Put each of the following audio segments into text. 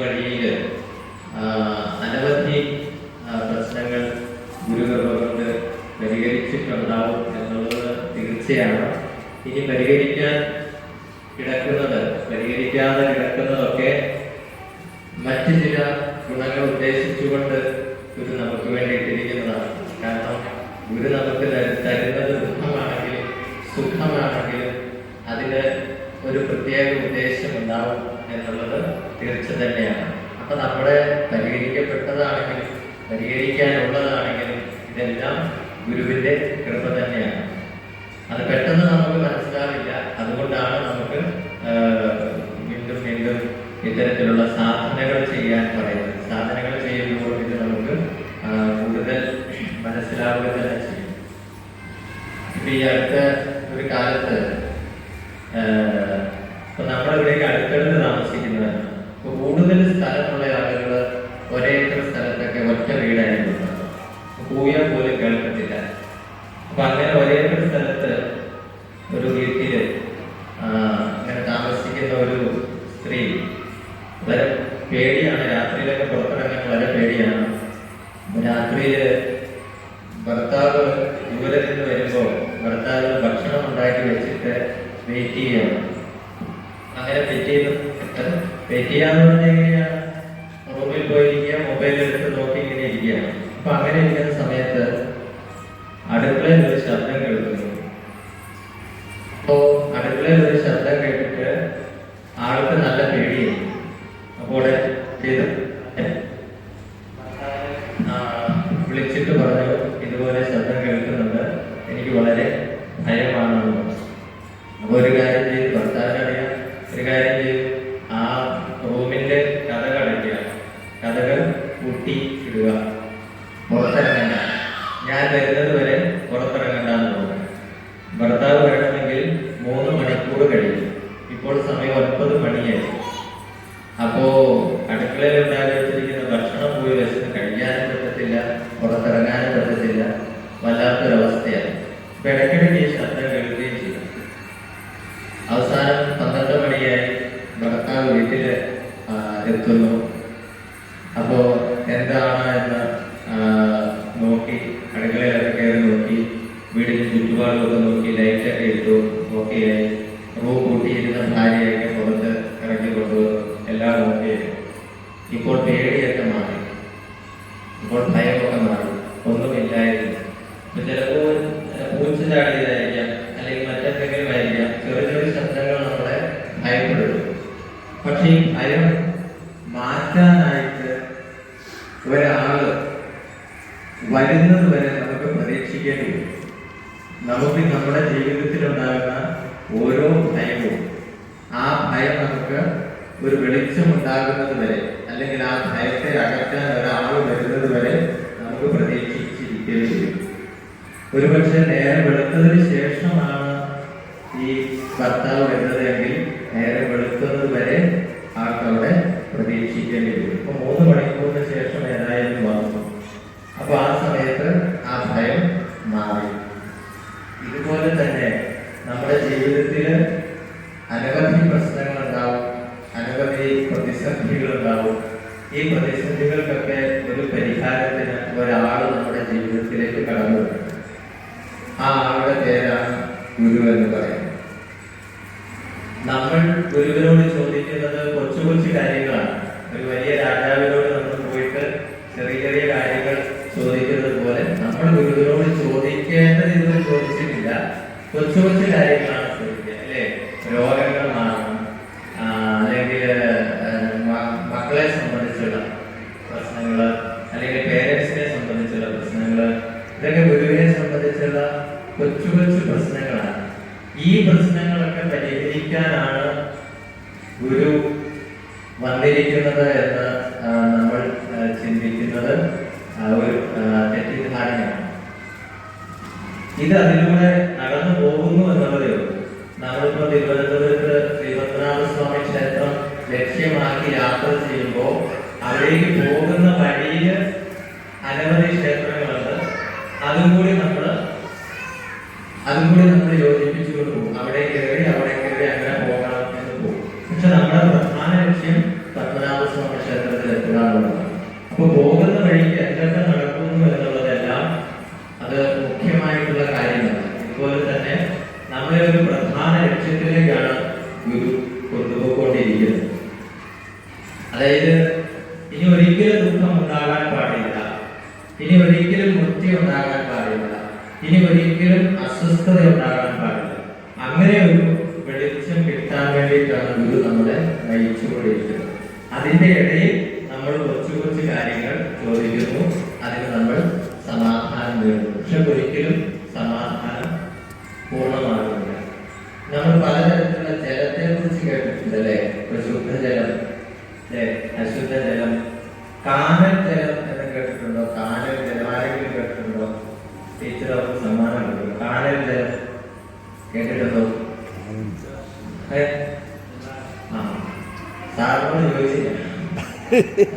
വഴിയിൽ അനവധി പ്രശ്നങ്ങൾ ഗുരുകർമ്മ കൊണ്ട് പരിഹരിച്ചിട്ടുണ്ടാവും എന്നുള്ളത് തീർച്ചയാണ്. ഇനി പരിഹരിക്കാൻ കിടക്കുന്നത് പരിഹരിക്കാതെ കിടക്കുന്നത് ഇത്തരത്തിലുള്ള സാധനകൾ ചെയ്യാൻ പറയുന്നത്. സാധനകൾ ചെയ്യുമ്പോൾ ഇത് നമുക്ക് കൂടുതൽ മനസ്സിലാവുക തന്നെ ചെയ്യും. ഇപ്പൊ ഈ അടുത്ത ഒരു കാലത്ത് ഇപ്പൊ നമ്മുടെ ഇവിടേക്ക് അടുത്തടുത്ത് താമസിക്കുന്നവരാണ് ഇപ്പൊ കൂടുതൽ സ്ഥലമുള്ള ആളുകൾ ഒരേ സ്ഥലത്തൊക്കെ ഒറ്റ വീടായിരുന്നു. കൂയാൻ പോലും കേൾക്കത്തില്ല. അപ്പൊ അങ്ങനെ തെറ്റിയാന്ന് പറഞ്ഞാൽ എങ്ങനെയാണ് റൂമിൽ പോയിരിക്കുക മൊബൈൽ എടുത്ത് നോക്കി ഇങ്ങനെ അപ്പൊ അങ്ങനെ ഇരിക്കുന്ന സമയത്ത് അടുക്കളയിൽ ഒരു രാത്രി ഒൻപത് മണിയായി. അപ്പോ അടുക്കളയിൽ ഉണ്ടാക്കി ഭക്ഷണം പോയി വെച്ചിട്ട് കഴിക്കാനും പറ്റത്തില്ല പുറത്തിറങ്ങാനും പറ്റത്തില്ല വല്ലാത്തൊരവസ്ഥയാണ്. ഇപ്പൊ ഇടയ്ക്കിടയ്ക്ക് king, I am അനവധി പ്രശ്നങ്ങൾ ഉണ്ടാവും അനവധി പ്രതിസന്ധികൾ ഉണ്ടാവും ഈ പ്രതിസന്ധികൾക്കൊക്കെ ഒരു പരിഹാരത്തിന് ഒരാൾ നമ്മുടെ ജീവിതത്തിലേക്ക് കടന്നു ആ ആളുടെ പേരാണ് ഗുരു എന്ന് പറയുന്നത്. നമ്മൾ ഗുരുവിനോട് ചോദിക്കുന്നത് കൊച്ചു കൊച്ചു കാര്യങ്ങളാണ്. ഒരു വലിയ രാജാവിനോട് നമ്മൾ പോയിട്ട് ചെറിയ ചെറിയ കാര്യങ്ങൾ ചോദിക്കുന്നത് പോലെ നമ്മൾ ഗുരുവിനോട് ചോദിക്കേണ്ടത് ഇതുവരെ ചോദിച്ചിട്ടില്ല. കൊച്ചു കൊച്ചു കാര്യങ്ങൾ ഈ പ്രശ്നങ്ങളൊക്കെ പരിഹരിക്കാനാണ് ഗുരു വന്നിരിക്കുന്നത് എന്ന് നമ്മൾ ചിന്തിക്കുന്നത് ഒരു തെറ്റിദ്ധാരണയാണ്. ഇത് അതിലൂടെ നമ്മളെ ഒരു പ്രധാന ലക്ഷ്യത്തിലേക്കാണ് ഗുരു കൊണ്ടുപോയിക്കൊണ്ടിരിക്കുന്നത്. അതായത് ഇനി ഒരിക്കലും ദുഃഖം ഉണ്ടാകാൻ പാടില്ല. ഇനി ഒരിക്കലും വൃത്തി ഉണ്ടാകാൻ പാടില്ല. ഇനി ഒരിക്കലും അസ്വസ്ഥത ഉണ്ടാകാൻ പാടില്ല. അങ്ങനെ ഒരു വെളിച്ചം കിട്ടാൻ വേണ്ടിയിട്ടാണ് ഗുരു നമ്മളെ നയിച്ചുകൊണ്ടിരിക്കുന്നത്. അതിന്റെ ഇടയിൽ നമ്മൾ കൊച്ചു കൊച്ചു കാര്യങ്ങൾ ചോദിക്കുന്നു. അതിന് നമ്മൾ ¡Hey!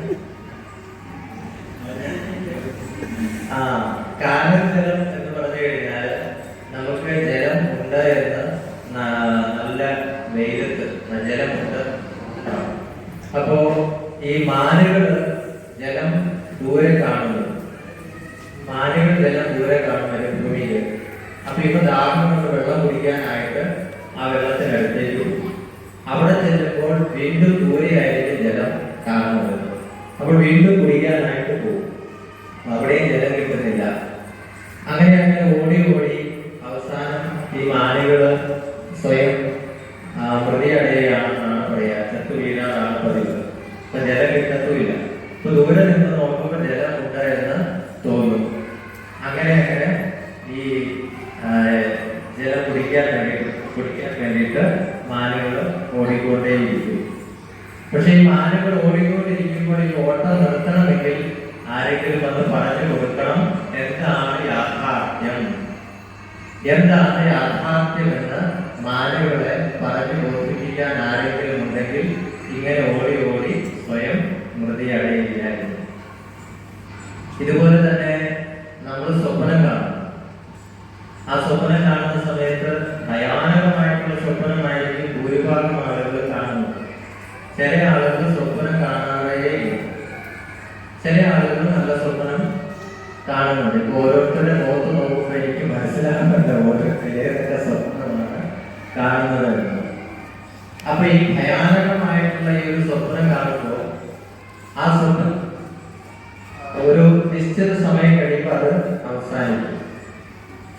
ഈ മാനുകള് സ്വയം സ്വപ്നം കാണും ആ സ്വപ്നം കാണുന്ന സമയത്ത് ഭയാനകമായിട്ടുള്ള സ്വപ്നമായിരിക്കും ഭൂരിഭാഗം ആളുകൾ കാണുന്നത്. ചില ആളുകൾ സ്വപ്നം കാണാറേ ചില ആളുകൾ നല്ല സ്വപ്നം കാണുന്നുണ്ട്. ഓരോരുത്തരുടെ മുഖത്ത് നോക്കുമ്പോൾ എനിക്ക് മനസ്സിലാകുന്നുണ്ട് ഓരോരുത്തർ ഏതൊക്കെ സ്വപ്നമാണ് കാണുന്നത് എന്ന്. അപ്പൊ ഈ ഭയാനകമായിട്ടുള്ള ഈ ഒരു സ്വപ്നം കാണുമ്പോൾ ആ സ്വപ്നം ഒരു നിശ്ചിത സമയം കഴിയുമ്പോൾ അത് അവസാനിക്കും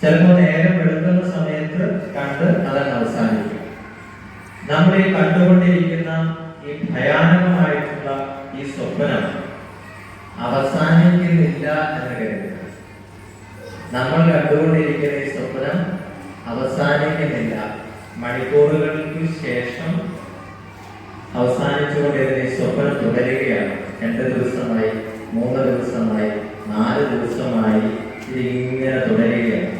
ചിലപ്പോൾ നേരം വെളുക്കുന്ന സമയത്ത് കണ്ട് അതങ്ങ് അവസാനിക്കും നമ്മൾ ഈ കണ്ടുകൊണ്ടിരിക്കുന്ന ഈ ഭയാനകമായിട്ടുള്ള ഈ സ്വപ്നം അവസാനിക്കുന്നില്ല എന്ന് കരുതുക നമ്മൾ കണ്ടുകൊണ്ടിരിക്കുന്ന ഈ സ്വപ്നം അവസാനിക്കുന്നില്ല. മണിക്കൂറുകൾക്ക് ശേഷം അവസാനിച്ചുകൊണ്ടിരുന്ന ഈ സ്വപ്നം തുടരുകയാണ്. രണ്ട് ദിവസമായി മൂന്ന് ദിവസമായി നാല് ദിവസമായി ഇതിങ്ങനെ തുടരുകയാണ്.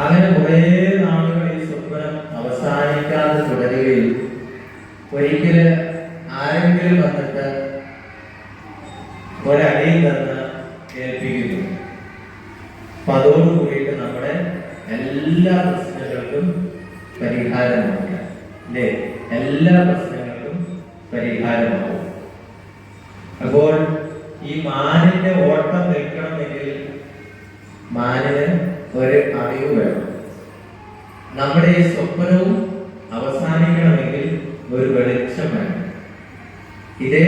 അങ്ങനെ കുറേ നാളുകൾ ഈ സ്വപ്നം അവസാനിക്കാതെ തുടരുകയും ഒരിക്കൽ ആരെങ്കിലും വന്നിട്ട് ഒരടിയിൽ നിന്ന് ഏൽപ്പിക്കുന്നു. അപ്പൊ അതോടുകൂടിയിട്ട് നമ്മുടെ എല്ലാ പ്രശ്നങ്ങൾക്കും പരിഹാരമാവുക. അല്ലേ? എല്ലാ പ്രശ്നങ്ങൾക്കും പരിഹാരമാവും അപ്പോൾ ഈ മാനിന്റെ ഓട്ടം നിൽക്കണമെങ്കിൽ മാനിന് ഒരു അറിവ് വേണം. നമ്മുടെ ഈ സ്വപ്നവും അവസാനിക്കണമെങ്കിൽ ഒരു വെളിച്ചം വേണം. ഇതേപോലെ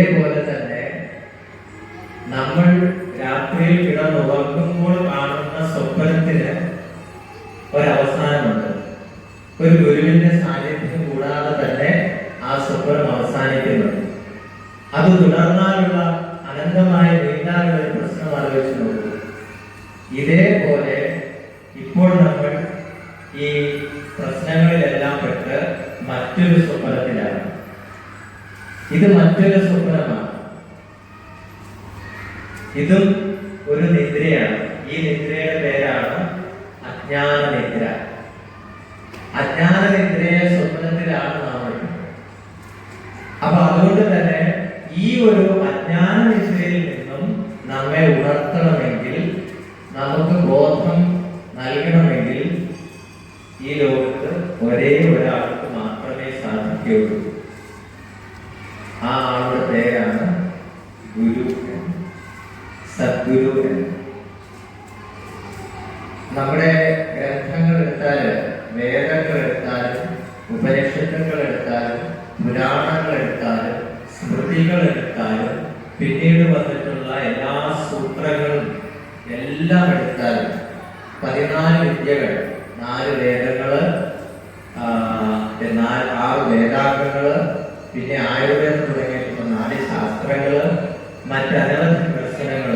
ഇതും ഒരു നിദ്രയാണ് ഈ നിദ്രയുടെ പേരാണ് അജ്ഞാന നിദ്ര അജ്ഞാന നിദ്രയെ സ്വപ്നത്തിലാണ് നാം. അപ്പൊ അതുകൊണ്ട് തന്നെ ഈ ഒരു അജ്ഞാന നിദ്രയിൽ നിന്നും നമ്മെ ഉണർത്തണമെങ്കിൽ നമുക്ക് ബോധം നൽകണമെങ്കിൽ ഈ ലോകത്ത് ഒരേ ഒരാൾക്ക് മാത്രമേ സാധിക്കുകയുള്ളൂ ആ ആളുടെ പേരാണ് സദ്ഗുരു എന്ന് നമ്മുടെ ഗ്രന്ഥങ്ങൾ എടുത്താൽ വേദങ്ങൾ എടുത്താലും ഉപനിഷത്തുകൾ എടുത്താലും പുരാണങ്ങൾ എടുത്താലും സ്മൃതികൾ എടുത്താലും പിന്നീട് വന്നിട്ടുള്ള എല്ലാ സൂത്രങ്ങളും എല്ലാം എടുത്താലും പതിനാല് വിദ്യകൾ നാല് വേദങ്ങൾ നാല് ആറ് വേദാംഗങ്ങൾ പിന്നെ ആയുർവേദം തുടങ്ങിയിട്ടുള്ള നാല് ശാസ്ത്രങ്ങൾ മറ്റനവധി ദർശനങ്ങൾ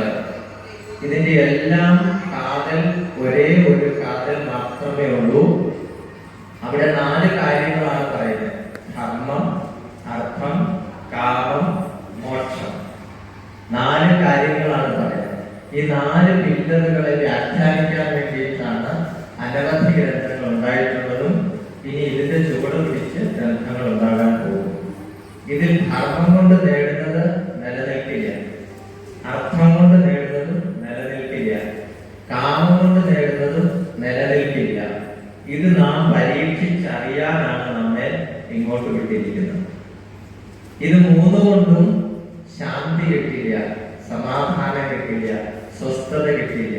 ഇതിന്റെ എല്ലാം കാതൽ ഒരേ ഒരു കാതൽ മാത്രമേ ഉള്ളൂ. അവിടെ നാല് കാര്യങ്ങളാണ് പറയുന്നത് ധർമ്മം അർത്ഥം കാമം മോക്ഷം നാല് കാര്യങ്ങളാണ് പറയുന്നത് ഈ നാല് ഭിന്നതകളെ വ്യാഖ്യാനിക്കാൻ വേണ്ടിയിട്ടാണ് അനവധി ഗ്രന്ഥങ്ങൾ ഉണ്ടായിട്ടുള്ളതും ഇനി ഇതിന്റെ ചുവട് പിടിച്ച് ഗ്രന്ഥങ്ങൾ ഉണ്ടാകാൻ പോകും ഇതിൽ ധർമ്മം കൊണ്ട് നേടുന്നത് നിലനിൽക്കില്ല. അർത്ഥം കൊണ്ട് നേടുന്നതും നിലനിൽക്കില്ല. കാമം കൊണ്ട് നേടുന്നതും നിലനിൽക്കില്ല. ഇത് നാം പരീക്ഷിച്ചറിയാനാണ് നമ്മെ ഇങ്ങോട്ട് വിട്ടിരിക്കുന്നത്. ഇത് മൂന്ന് കൊണ്ടും ശാന്തി കിട്ടില്ല സമാധാനം കിട്ടില്ല സ്വസ്ഥത കിട്ടില്ല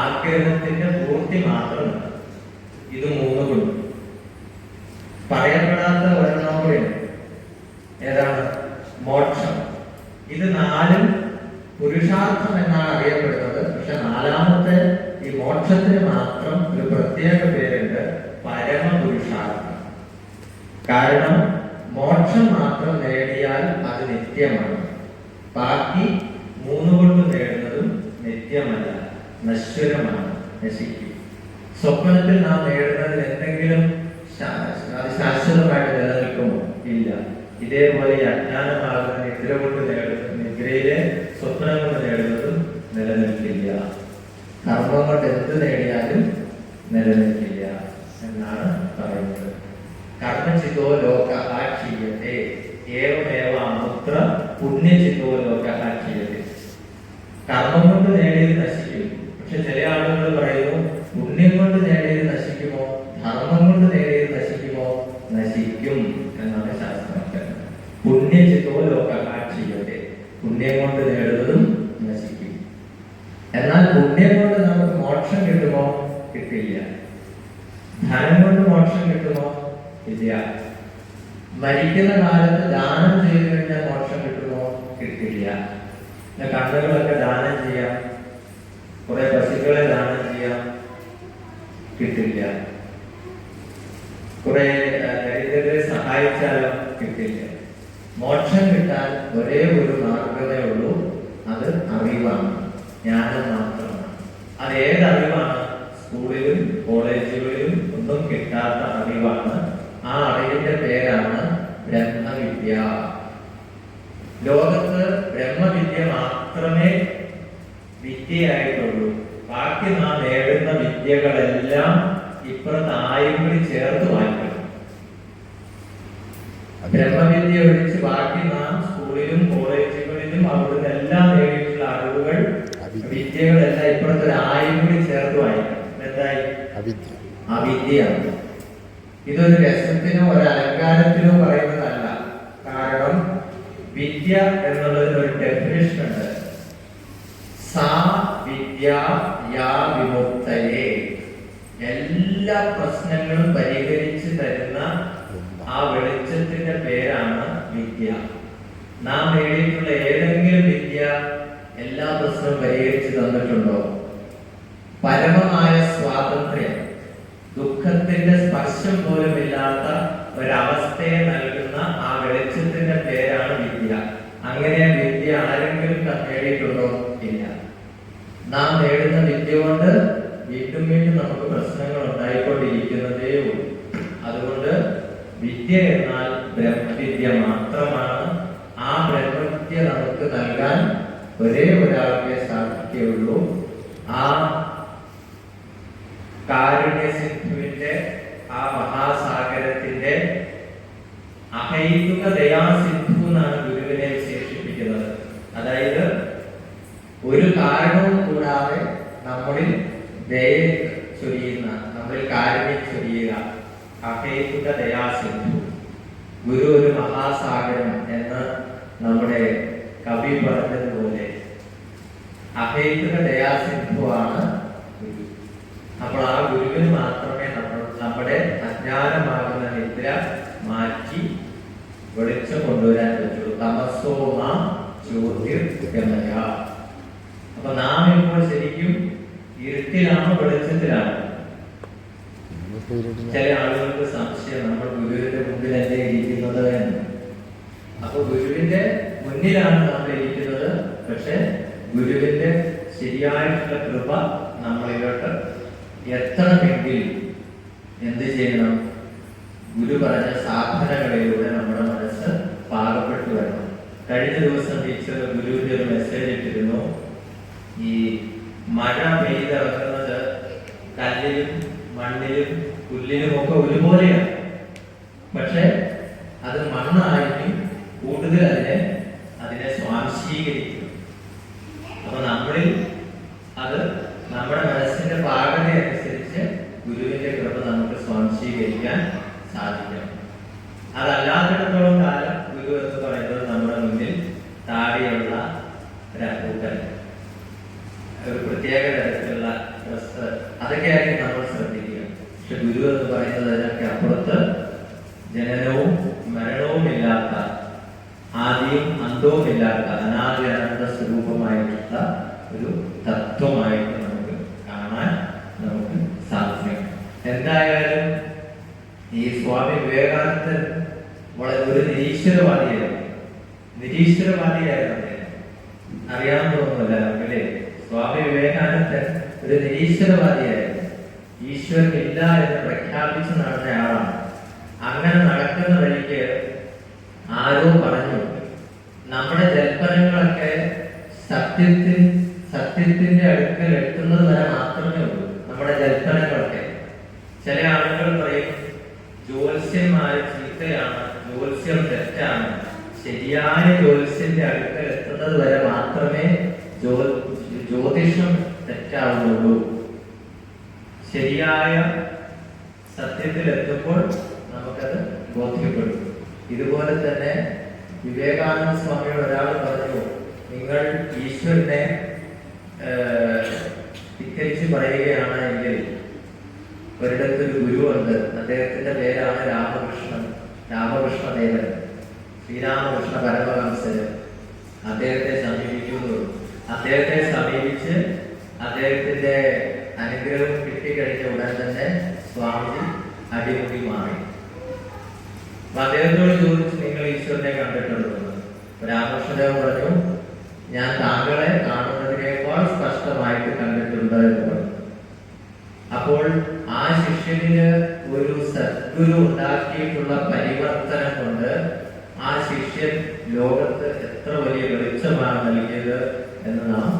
ആഗ്രഹത്തിന്റെ പൂർത്തി മാത്രമാണ് ഇത് മൂന്ന് കൊണ്ടും പറയപ്പെടാത്ത ഒരെണ്ണം കൂടിയാണ് ഏതാണ് മോക്ഷം ഇത് നാലും പുരുഷാർത്ഥം എന്നാണ് അറിയപ്പെടുന്നത് പക്ഷെ നാലാമത്തെ ഈ മോക്ഷത്തിന് മാത്രം ഒരു പ്രത്യേക പേരുണ്ട് പരമപുരുഷാർത്ഥം കാരണം മോക്ഷം മാത്രം നേടിയാൽ അത് നിത്യമാണ്. ബാക്കി മൂന്ന് കൊണ്ട് നേടുന്നതും നിത്യമല്ല നശ്വരമാണ് നശിക്കും. സ്വപ്നത്തിൽ നാം നേടുന്നതിൽ എന്തെങ്കിലും ശാശ്വതമായിട്ട് നിലനിൽക്കുമോ? ഇല്ല. ഇതേപോലെ അജ്ഞാനമാകുന്ന നിദ്ര കൊണ്ട് നേടുന്ന നിദ്രയിലെ സ്വപ്നം കൊണ്ട് നേടുന്നതും നിലനിൽക്കില്ല. കർമ്മം കൊണ്ട് എന്ത് നേടിയാലും നിലനിൽക്കില്ല എന്നാണ് പറയുന്നത്. കർമ്മചിതോ ലോക ക്ഷീയത്തെ. ഏവമേവ അമുത്ര പുണ്യചിതോ ലോക ക്ഷീയത്തെ കർമ്മം കൊണ്ട് നേടിയത് നശിക്കും. പക്ഷെ ചില ആളുകൾ പറയുന്നു പുണ്യം കൊണ്ട് നേടിയത് നശിക്കുമോ? ധർമ്മം കൊണ്ട് നേടിയത് നശിക്കുമോ? നശിക്കും എന്നാണ് ശാസ്ത്രം പുണ്യചിതോ ലോക ക്ഷീയത്തെ പുണ്യം കൊണ്ട് നേടുന്നതും നശിക്കും. എന്നാൽ പുണ്യം കൊണ്ട് നമുക്ക് മോക്ഷം കിട്ടുമോ? കിട്ടില്ല. ധനം കൊണ്ട് മോക്ഷം കിട്ടുമോ? ഇല്ല. മരിക്കുന്ന കാലത്ത് ദാനം ചെയ്തു കഴിഞ്ഞാൽ മോക്ഷം കിട്ടുമോ കിട്ടില്ല കണ്ണുകളൊക്കെ ദാനം ചെയ്യാം. കുറെ പശുക്കളെ ദാനം ചെയ്യാം. കിട്ടില്ല കുറെ ദരിദ്രരെ സഹായിച്ചാലോ കിട്ടില്ല മോക്ഷം കിട്ടാൻ ഒരേ ഒരു മാർഗമേ ഉള്ളൂ. അത് അറിവാണ്. ജ്ഞാനം മാത്രമാണ്. അത് ഏതറിവാണ്? സ്കൂളിലും കോളേജുകളിലും ഒന്നും കിട്ടാത്ത അറിവാണ്. ആ അറിവിന്റെ പേരാണ് ബ്രഹ്മവിദ്യ. ലോകത്ത് ബ്രഹ്മവിദ്യ മാത്രമേ വിദ്യയായിട്ടുള്ളൂ. ബാക്കി നാം നേടുന്ന വിദ്യകളെല്ലാം ഇപ്പുറത്ത് ആയും കൂടി ചേർത്ത് വായിക്കണം ബ്രഹ്മവിദ്യ ഒഴിച്ച് ബാക്കി നാം സ്കൂളിലും കോളേജുകളിലും അവിടുന്ന് എല്ലാം നേടിയിട്ടുള്ള അറിവുകൾ വിദ്യകളെല്ലാം ഇപ്പുറത്ത് ഒരു ആയും കൂടി ചേർത്ത് വായിക്കണം എന്തായി? അവിദ്യ. അവിദ്യയാണ് ഇതൊരു രസത്തിനോ ഒരു അലങ്കാരത്തിനോ പറയുന്നതല്ല കാരണം വിദ്യ എന്നുള്ളതിന് ഒരു ഡെഫിനേഷൻ ഉണ്ട്. സാ വിദ്യ യാ വിമുക്തയെ. എല്ലാ പ്രശ്നങ്ങളും പരിഹരിച്ചു തരുന്ന ആ വെളിച്ചത്തിന്റെ പേരാണ് വിദ്യ. നാം നേടിയിട്ടുള്ള ഏതെങ്കിലും വിദ്യ എല്ലാ പ്രശ്നവും പരിഹരിച്ചു തന്നിട്ടുണ്ടോ? പരമമായ സ്വാതന്ത്ര്യം. ദുഃഖത്തിന്റെ സ്പർശം പോലും ഇല്ലാത്ത ഒരവസ്ഥയെ നൽകുന്ന അങ്ങനെ വിദ്യ ആരെങ്കിലും നേടിയിട്ടുണ്ടോ? ഇല്ല. നാം നേടുന്ന വിദ്യ കൊണ്ട് വീണ്ടും വീണ്ടും നമുക്ക് പ്രശ്നങ്ങൾ ഉണ്ടായിക്കൊണ്ടിരിക്കുന്നതേ ഉള്ളൂ. അതുകൊണ്ട് വിദ്യ എന്നാൽ ബ്രഹ്മവിദ്യ മാത്രമാണ്. ആ ബ്രഹ്മവിദ്യ നമുക്ക് നൽകാൻ ഒരേ ഒരാൾക്കേ സാധിക്കുകയുള്ളൂ. ആ കാരുണ്യ സിന്ധുവിന്റെ ആ മഹാസാഗരത്തിന്റെ അഹൈതുക ദയാസിന്ധു എന്നാണ് ഗുരുവിനെ വിശേഷിപ്പിക്കുന്നത് അതായത് ഒരു കാരണവും കൂടാതെ നമ്മളിൽ ദയ ചൊരിയുന്ന നമ്മളിൽ കാരുണ്യം ചൊരിയുക അഹൈതുക ദയാസിന്ധു ഗുരു ഒരു മഹാസാഗരം എന്ന് നമ്മുടെ കവി പറഞ്ഞതുപോലെ അഭേദക ദയാസിന്ധുവാണ് ഗുരു അപ്പോൾ ആ ഗുരുവിന് മാത്രമേ നമ്മൾ നമ്മുടെ അജ്ഞാനമാകുന്ന നിദ്ര മാറ്റി വെളിച്ചം കൊണ്ടുവരാൻ പറ്റുള്ളൂ തമസോമ ജ്യോതിർഗമയ അപ്പൊ നാം ഇപ്പോൾ ശരിക്കും ഇരുട്ടിലാണോ വെളിച്ചത്തിലാണോ ചില ആളുകൾക്ക് സംശയം. നമ്മൾ ഗുരുവിന്റെ മുമ്പിലല്ലേ ഇരിക്കുന്നത് എന്ന്. അപ്പൊ ഗുരുവിന്റെ മുന്നിലാണ് നമ്മൾ ഇരിക്കുന്നത്. പക്ഷെ ഗുരുവിന്റെ ശരിയായിട്ടുള്ള കൃപ നമ്മളിലോട്ട് എത്തണമെങ്കിൽ എന്ത് ചെയ്യണം? ഗുരു പറഞ്ഞ സാധനകളിലൂടെ നമ്മുടെ മനസ്സ് പാകപ്പെട്ടു വരണം. കഴിഞ്ഞ ദിവസം ടീച്ചർ ഗുരുവിന്റെ ഒരു മെസ്സേജ് ഇട്ടിരുന്നു. ഈ മഴ പെയ്തിറങ്ങുന്നത് കല്ലിലും മണ്ണിലും പുല്ലിലും ഒക്കെ ഒരുപോലെയാണ് പക്ഷെ അത് മണ്ണായിട്ട് കൂടുതൽ അതിനെ അതിനെ സ്വാംശീകരിക്കും അപ്പൊ നമ്മളിൽ അത് നമ്മുടെ മനസ്സിന്റെ പാകത അനുസരിച്ച് ഗുരുവിന്റെ കൃപ നമുക്ക് സ്വാംശീകരിക്കാൻ സാധിക്കണം അതല്ലാത്തിടത്തോളം കാലം ഗുരു എന്ന് പറയുന്നത് നമ്മുടെ മുന്നിൽ താഴെയുള്ള ഒരൂട്ടൽ ഒരു പ്രത്യേക തരത്തിലുള്ള ഡ്രസ് അതൊക്കെയായിരിക്കും നമ്മൾ ശ്രദ്ധിക്കുക പക്ഷെ ഗുരു എന്ന് പറയുന്നത് അതിനൊക്കെ അപ്പുറത്ത് ജനനവും മരണവും ഇല്ലാത്ത ആദ്യവും അന്തവും ഇല്ലാത്ത അനാദി അനന്ത സ്വരൂപമായിട്ടുള്ള ഒരു തത്വമായിട്ട് നമുക്ക് കാണാൻ നമുക്ക് സാധിക്കും എന്തായാലും ഈ സ്വാമി വിവേകാനന്ദൻ വളരെ ഒരു നിരീശ്വരവാദിയായിരുന്നു നിരീശ്വരവാദിയായിരുന്നു അദ്ദേഹം അറിയാൻ തോന്നുന്നില്ല അല്ലേ സ്വാമി വിവേകാനന്ദൻ ഒരു നിരീശ്വരവാദിയായിരുന്നു ഈശ്വരൻ ഇല്ല എന്ന് പ്രഖ്യാപിച്ച് നടന്ന ആളാണ്. അങ്ങനെ നടക്കുന്ന വഴിക്ക് ആരോ പറഞ്ഞു നമ്മുടെ ജൽപ്പനങ്ങളൊക്കെ സത്യത്തിൽ സത്യത്തിന്റെ അടുക്കൽ എത്തുന്നത് വരെ മാത്രമേ ഉള്ളൂ നമ്മുടെ ജൽപ്പനങ്ങളൊക്കെ. ചില ആളുകൾ പറയും ജ്യോത്സ്യന്മാര് ചീത്തയാണ് ജ്യോത്സ്യം തെറ്റാണ്. ശരിയായ ജ്യോത്സ്യന്റെ അടുക്കൽ എത്തുന്നത് വരെ മാത്രമേ ജ്യോ- ജ്യോതിഷം തെറ്റാവുന്നുള്ളൂ. ശരിയായ സത്യത്തിൽ എത്തുമ്പോൾ നമുക്കത് ബോധ്യപ്പെടും. ഇതുപോലെ തന്നെ വിവേകാനന്ദ സ്വാമിയോട് ഒരാൾ പറഞ്ഞു നിങ്ങൾ ഈശ്വരനെ ധിക്കരിച്ച് പറയുകയാണ് എങ്കിൽ ഒരിടത്ത് ഒരു ഗുരുവുണ്ട് അദ്ദേഹത്തിന്റെ പേരാണ് രാമകൃഷ്ണൻ രാമകൃഷ്ണദേവൻ ശ്രീരാമകൃഷ്ണ പരമഹംസന് അദ്ദേഹത്തെ സമീപിക്കുന്നു അദ്ദേഹത്തെ സമീപിച്ച് അദ്ദേഹത്തിന്റെ അനുഗ്രഹം കിട്ടിക്കഴിഞ്ഞ ഉടൻ തന്നെ സ്വാമിജി അടിമുടി മാറി. അദ്ദേഹത്തോട് ചോദിച്ചു നിങ്ങൾ ഈശ്വരനെ കണ്ടിട്ടുണ്ടോ? രാമകൃഷ്ണദേവ് പറഞ്ഞു ഞാൻ താങ്കളെ കാണുന്നതിനേക്കാൾ സ്പഷ്ടമായിട്ട് കണ്ടിട്ടുണ്ട് എന്ന് പറഞ്ഞു. അപ്പോൾ ആ ശിഷ്യന് ഒരു സദ്ഗുരു ഉണ്ടാക്കിയിട്ടുള്ള പരിവർത്തനം കൊണ്ട് ആ ശിഷ്യൻ ലോകത്ത് എത്ര വലിയ വെളിച്ചമാണ് നൽകിയത് എന്ന് നാം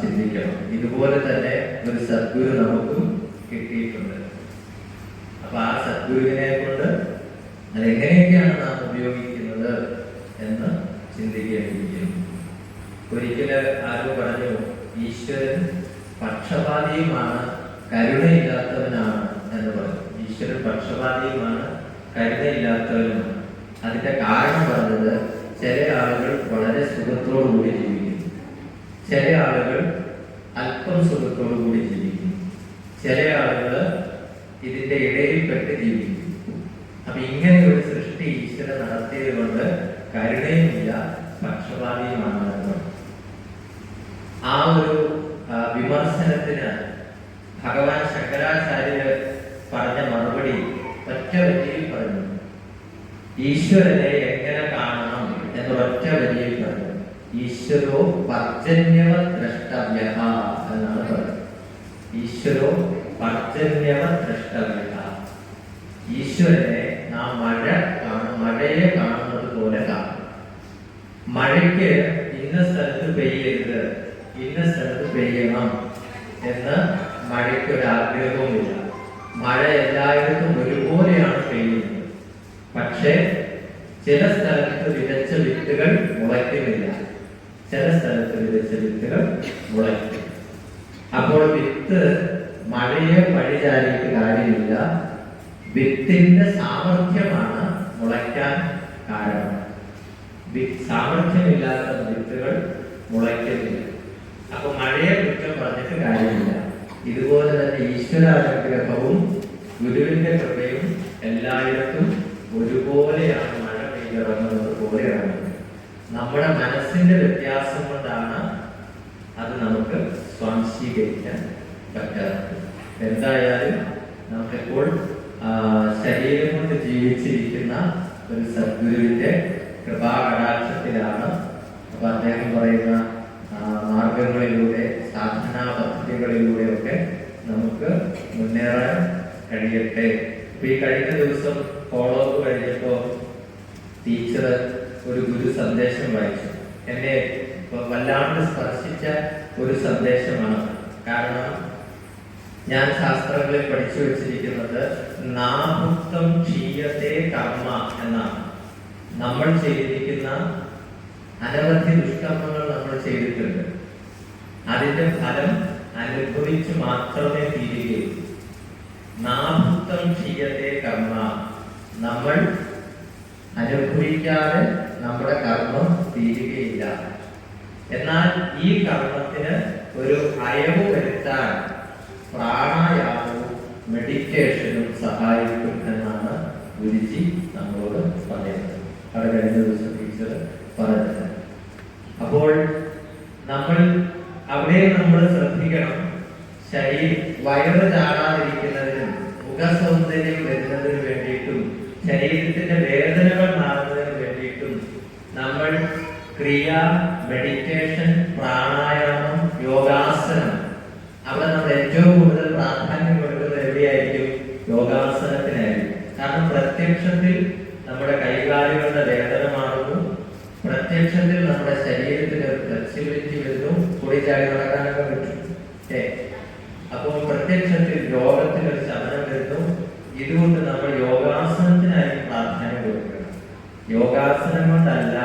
ചിന്തിക്കണം. ഇതുപോലെ തന്നെ ഒരു സദ്ഗുരു നമുക്കും കിട്ടിയിട്ടുണ്ട്. അപ്പൊ ആ സദ്ഗുരുവിനെ കൊണ്ട് അതെങ്ങനെയൊക്കെയാണ് നാം ഉപയോഗിക്കുന്നത് എന്ന് ചിന്തിക്കേണ്ടിയിരിക്കുന്നു. ഒരിക്കൽ ആരോ പറഞ്ഞു ഈശ്വരൻ പക്ഷപാതിയുമാണ് കരുണയില്ലാത്തവനാണ് എന്ന് പറഞ്ഞു. ഈശ്വരൻ പക്ഷപാതിയുമാണ് കരുണയില്ലാത്തവനുമാണ്. അതിന്റെ കാരണം പറഞ്ഞത് ചില ആളുകൾ വളരെ സുഖത്തോടു കൂടി ജീവിക്കുന്നു ചില ആളുകൾ അല്പം സുഖത്തോടു കൂടി ജീവിക്കുന്നു. ചില ആളുകൾ ഇതിന്റെ ഇടയിൽപ്പെട്ട് ജീവിക്കും അപ്പൊ ഇങ്ങനെ ഒരു സൃഷ്ടി ഈശ്വരൻ നടത്തിയത് കൊണ്ട് കരുണയുമില്ല പക്ഷപാതിയുമാണ് ആ ഒരു വിമർശനത്തിന് ഭഗവാൻ ശങ്കരാചാര്യ പറഞ്ഞ മറുപടി ഒറ്റ വരിയിൽ പറഞ്ഞു. ഈശ്വരനെ എങ്ങനെ കാണണം എന്ന് ഒറ്റ വരിയിൽ പറഞ്ഞു. ഈശ്വരോ പർജന്യവ ദ്രഷ്ടവ്യ എന്നാണ് പറയുന്നത്. ഈശ്വരോ പർജന്യവ ദ്രഷ്ടവ്യ ഈശ്വരനെ നാം മഴ മഴയെ കാണുന്നത് പോലെ കാണും. മഴയ്ക്ക് ഇന്ന സ്ഥലത്ത് പെയ്യരുത് ഇന്ന സ്ഥലത്ത് പെയ്യണം എന്ന് മഴയ്ക്ക് ഒരു ആഗ്രഹവുമില്ല മഴ എല്ലായിടത്തും ഒരുപോലെയാണ് പെയ്യുന്നത്. പക്ഷേ ചില സ്ഥലത്ത് വിതച്ച വിത്തുകൾ മുളയ്ക്കുന്നില്ല. ചില സ്ഥലത്ത് വിതച്ച വിത്തുകൾ മുളയ്ക്കും. അപ്പോൾ വിത്ത് മഴയെ പഴിചാരിയിട്ട് കാര്യമില്ല. വിത്തിന്റെ സാമർഥ്യമാണ് മുളയ്ക്കാൻ കാരണം. സാമർഥ്യമില്ലാത്ത വിത്തുകൾ മുളയ്ക്കുന്നില്ല. അപ്പൊ മഴയെ കുറ്റം പറഞ്ഞിട്ട് കാര്യമില്ല. ഇതുപോലെ തന്നെ ഈശ്വരാനുഗ്രഹവും ഗുരുവിന്റെ കൃപയും എല്ലായിടത്തും ഒരുപോലെയാണ് മഴ പെയ്തിറങ്ങുന്നത് പോലെ ഇറങ്ങുന്നത്. നമ്മുടെ മനസ്സിന്റെ വ്യത്യാസം കൊണ്ടാണ് അത് നമുക്ക് സ്വാംശീകരിക്കാൻ പറ്റാത്തത്. എന്തായാലും നമുക്കിപ്പോൾ ശരീരം കൊണ്ട് ജീവിച്ചിരിക്കുന്ന ഒരു സദ്ഗുരുവിന്റെ കൃപാകടാക്ഷത്തിലാണ് അപ്പൊ അദ്ദേഹം പറയുന്ന മാർഗങ്ങളിലൂടെ സാധനാ പദ്ധതികളിലൂടെയൊക്കെ നമുക്ക് മുന്നേറാൻ കഴിയട്ടെ. ഇപ്പൊ ഈ കഴിഞ്ഞ ദിവസം ഫോളോ അപ്പ് കഴിഞ്ഞപ്പോ ടീച്ചർ ഒരു ഗുരു സന്ദേശം വായിച്ചു. എന്നെ വല്ലാണ്ട് സ്പർശിച്ച ഒരു സന്ദേശമാണ് കാരണം ഞാൻ ശാസ്ത്രങ്ങളിൽ പഠിച്ചു വെച്ചിരിക്കുന്നത് നാഭുക്തം ക്ഷീയത്തെ കർമ്മ എന്നാണ്. നമ്മൾ ചെയ്തിരിക്കുന്ന അനവധി ദുഷ്കർമ്മങ്ങൾ നമ്മൾ ചെയ്തിട്ടുണ്ട്. അതിന്റെ ഫലം അനുഭവിച്ച് മാത്രമേ തീരുകയുള്ളൂ. നാഭുക്തം ക്ഷീയത്തെ കർമ്മ നമ്മൾ അനുഭവിക്കാതെ നമ്മുടെ കർമ്മം തീരുകയില്ല. എന്നാൽ ഈ കർമ്മത്തിന് ഒരു അയവ് വരുത്താൻ പ്രാണായാമവും മെഡിറ്റേഷനും സഹായിക്കും എന്നാണ് ഗുരുജി നമ്മളോട് പറയുന്നത് അവിടെ കഴിഞ്ഞ ദിവസം ടീച്ചർ പറഞ്ഞത് അപ്പോൾ നമ്മൾ അവിടെ നമ്മൾ ശ്രദ്ധിക്കണം ശരീരം വയറ് ചാടാതിരിക്കുന്നതിനും മുഖസൗന്ദര്യം വരുന്നതിന് വേണ്ടിയിട്ടും ശരീരത്തിന്റെ വേണ്ടിയിട്ടും നമ്മൾ ക്രിയ മെഡിറ്റേഷൻ പ്രാണായാമം യോഗാസനം. അവിടെ നമ്മൾ ഏറ്റവും കൂടുതൽ പ്രാധാന്യം കൊടുക്കുന്നത് എവിടെയായിരിക്കും? യോഗാസനത്തിനായിരിക്കും. കാരണം പ്രത്യക്ഷത്തിൽ നമ്മുടെ കൈകാലുകളുടെ വേദന മാറുന്നു. പ്രത്യക്ഷത്തിൽ നമ്മുടെ ശരീരത്തിന് ഒരു ഫ്ലെക്സിബിലിറ്റി വരുന്നു. കൂടി ചാടി നടക്കാനൊക്കെ പറ്റും. ഏ അപ്പോൾ പ്രത്യക്ഷത്തിൽ രോഗത്തിന് ഒരു ശമനം വരുന്നു. ഇതുകൊണ്ട് നമ്മൾ യോഗാസനത്തിനായിരിക്കും പ്രാധാന്യം കൊടുക്കണം. യോഗാസനം കൊണ്ടല്ല